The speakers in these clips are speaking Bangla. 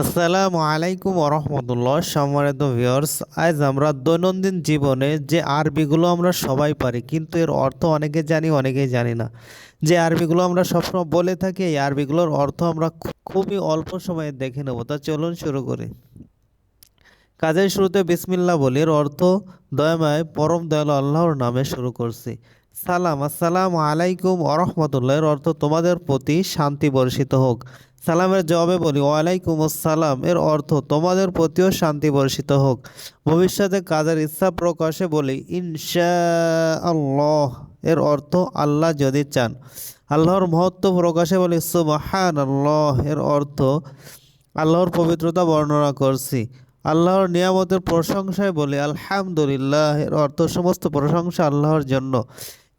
আসসালামু আলাইকুম রহমতুল্লাহ সম্মানিত ভিউয়ার্স আজ আমরা দৈনন্দিন জীবনে যে আরবিগুলো আমরা সবাই পারি, কিন্তু এর অর্থ অনেকে জানি, অনেকেই জানি না। যে আরবিগুলো আমরা সবসময় বলে থাকি, এই আরবিগুলোর অর্থ আমরা খুবই অল্প সময়ে দেখে নেব। তা চলুন শুরু করি। কাজের শুরুতে বিসমিল্লা বলি, এর অর্থ দয়াময়, পরম দয়ালু আল্লাহর নামে শুরু করছি। সালাম, আসসালামু আলাইকুম আরহামতুল্লাহ এর অর্থ তোমাদের প্রতি শান্তি বর্ষিত হোক। সালামের জবাবে বলি, ওয়ালাইকুম আসসালাম। এর অর্থ, তোমাদের প্রতিও শান্তি বর্ষিত হোক। ভবিষ্যতে কাজের ইচ্ছা প্রকাশে বলি ইনশা আল্লাহ এর অর্থ, আল্লাহ যদি চান। আল্লাহর মহত্ব প্রকাশে বলি সুবহান আল্লাহ এর অর্থ, আল্লাহর পবিত্রতা বর্ণনা করছি। আল্লাহর নিয়ামতের প্রশংসায় বলি, আলহামদুলিল্লাহ। এর অর্থ, সমস্ত প্রশংসা আল্লাহর জন্য।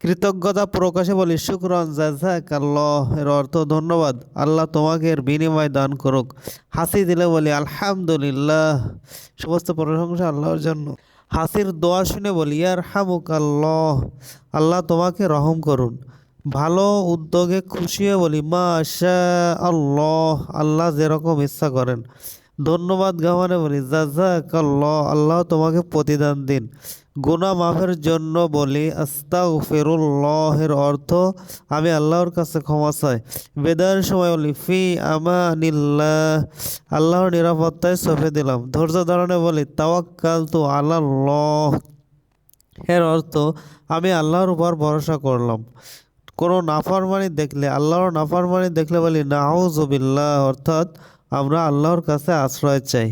কৃতজ্ঞতা প্রকাশে বলি, শুক্রন জাজাক আল্লাহ এর অর্থ ধন্যবাদ। আল্লাহ তোমাকে এর বিনিময় দান করুক। হাসি দিলে বলি, আলহামদুলিল্লাহ। সমস্ত প্রশংসা আল্লাহর জন্য। হাসির দোয়া শুনে বলি ইয়ার হামুক আল্লাহ আল্লাহ তোমাকে রহম করুন। ভালো উদ্যোগে খুশি হয়ে বলি মাশা আল্লাহ আল্লাহ যেরকম ইচ্ছা করেন। ধন্যবাদ গামানে বলি জাজাক আল্লাহ তোমাকে প্রতিদান দিন। গুনাহ মাফের জন্য বলি, আস্তাগফিরুল্লাহের অর্থ আমি আল্লাহর কাছে ক্ষমা চাই। বেদায়ের সময় বলি, ফি আমানিল্লাহ, আল্লাহর নিরাপত্তায় সঁপে দিলাম। ধৈর্য ধারণে বলি তাওয়াক্কাল তু আল্লাহ এর অর্থ আমি আল্লাহর উপর ভরসা করলাম। কোনো নাফরমানি দেখলে, আল্লাহর নাফরমানি দেখলে বলি নাউজুবিল্লাহ অর্থাৎ আমরা আল্লাহর কাছে আশ্রয় চাই।